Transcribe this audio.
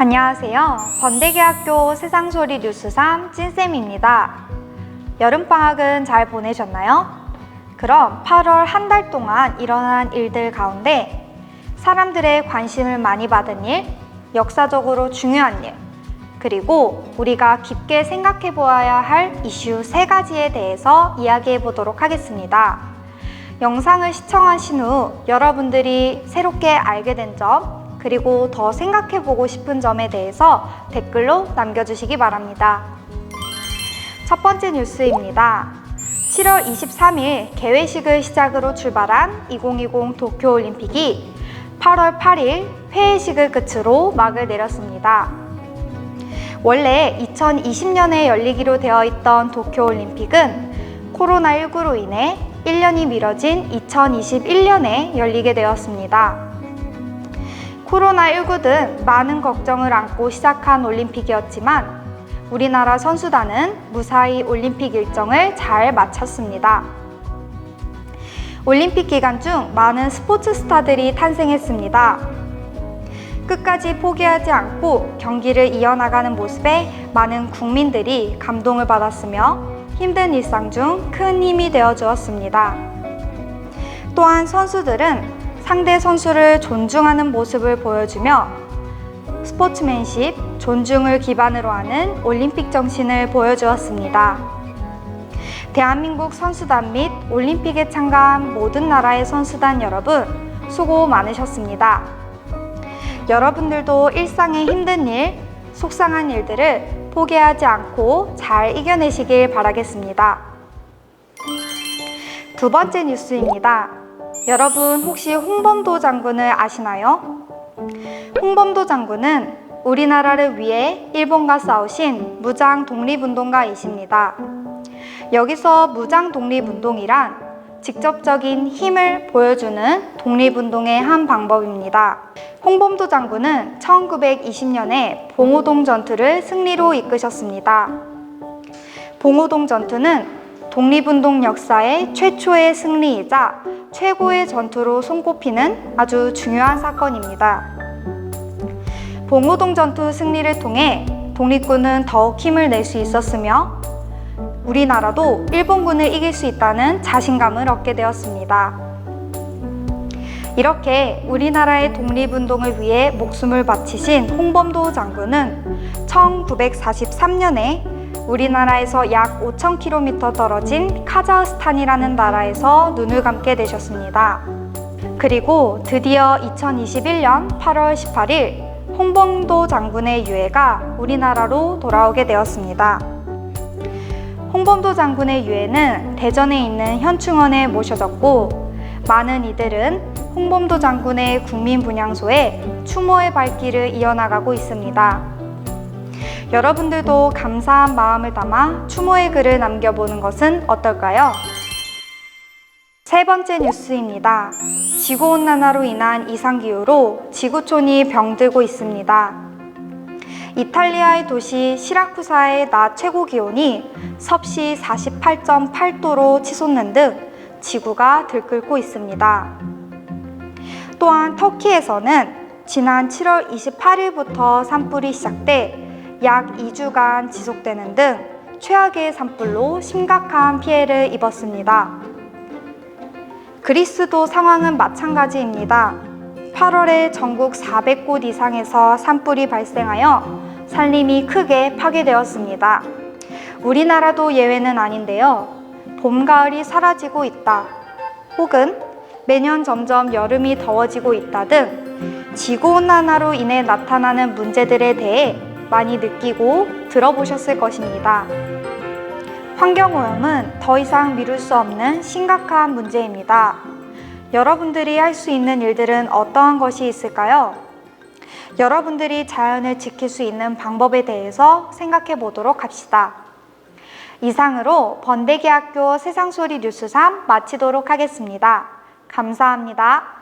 안녕하세요. 번대계학교 세상소리 뉴스 3 찐쌤입니다. 여름방학은 잘 보내셨나요? 그럼 8월 한 달 동안 일어난 일들 가운데 사람들의 관심을 많이 받은 일, 역사적으로 중요한 일, 그리고 우리가 깊게 생각해 보아야 할 이슈 세 가지에 대해서 이야기해 보도록 하겠습니다. 영상을 시청하신 후 여러분들이 새롭게 알게 된 점, 그리고 더 생각해 보고 싶은 점에 대해서 댓글로 남겨주시기 바랍니다. 첫 번째 뉴스입니다. 7월 23일 개회식을 시작으로 출발한 2020 도쿄올림픽이 8월 8일 회의식을 끝으로 막을 내렸습니다. 원래 2020년에 열리기로 되어 있던 도쿄올림픽은 코로나19로 인해 1년이 미뤄진 2021년에 열리게 되었습니다. 코로나19 등 많은 걱정을 안고 시작한 올림픽이었지만 우리나라 선수단은 무사히 올림픽 일정을 잘 마쳤습니다. 올림픽 기간 중 많은 스포츠 스타들이 탄생했습니다. 끝까지 포기하지 않고 경기를 이어나가는 모습에 많은 국민들이 감동을 받았으며 힘든 일상 중 큰 힘이 되어 주었습니다. 또한 선수들은 상대 선수를 존중하는 모습을 보여주며 스포츠맨십, 존중을 기반으로 하는 올림픽 정신을 보여주었습니다. 대한민국 선수단 및 올림픽에 참가한 모든 나라의 선수단 여러분, 수고 많으셨습니다. 여러분들도 일상의 힘든 일, 속상한 일들을 포기하지 않고 잘 이겨내시길 바라겠습니다. 두 번째 뉴스입니다. 여러분 혹시 홍범도 장군을 아시나요? 홍범도 장군은 우리나라를 위해 일본과 싸우신 무장 독립운동가이십니다. 여기서 무장 독립운동이란 직접적인 힘을 보여주는 독립운동의 한 방법입니다. 홍범도 장군은 1920년에 봉오동 전투를 승리로 이끄셨습니다. 봉오동 전투는 독립운동 역사의 최초의 승리이자 최고의 전투로 손꼽히는 아주 중요한 사건입니다. 봉오동 전투 승리를 통해 독립군은 더욱 힘을 낼 수 있었으며 우리나라도 일본군을 이길 수 있다는 자신감을 얻게 되었습니다. 이렇게 우리나라의 독립운동을 위해 목숨을 바치신 홍범도 장군은 1943년에 우리나라에서 약 5,000km 떨어진 카자흐스탄이라는 나라에서 눈을 감게 되셨습니다. 그리고 드디어 2021년 8월 18일 홍범도 장군의 유해가 우리나라로 돌아오게 되었습니다. 홍범도 장군의 유해는 대전에 있는 현충원에 모셔졌고 많은 이들은 홍범도 장군의 국민분향소에 추모의 발길을 이어나가고 있습니다. 여러분들도 감사한 마음을 담아 추모의 글을 남겨보는 것은 어떨까요? 세 번째 뉴스입니다. 지구온난화로 인한 이상기후로 지구촌이 병들고 있습니다. 이탈리아의 도시 시라쿠사의 낮 최고 기온이 섭씨 48.8도로 치솟는 등 지구가 들끓고 있습니다. 또한 터키에서는 지난 7월 28일부터 산불이 시작돼 약 2주간 지속되는 등 최악의 산불로 심각한 피해를 입었습니다. 그리스도 상황은 마찬가지입니다. 8월에 전국 400곳 이상에서 산불이 발생하여 산림이 크게 파괴되었습니다. 우리나라도 예외는 아닌데요. 봄, 가을이 사라지고 있다. 혹은 매년 점점 여름이 더워지고 있다 등 지구온난화로 인해 나타나는 문제들에 대해 많이 느끼고 들어보셨을 것입니다. 환경오염은 더 이상 미룰 수 없는 심각한 문제입니다. 여러분들이 할 수 있는 일들은 어떠한 것이 있을까요? 여러분들이 자연을 지킬 수 있는 방법에 대해서 생각해 보도록 합시다. 이상으로 번대기학교 세상소리 뉴스 3 마치도록 하겠습니다. 감사합니다.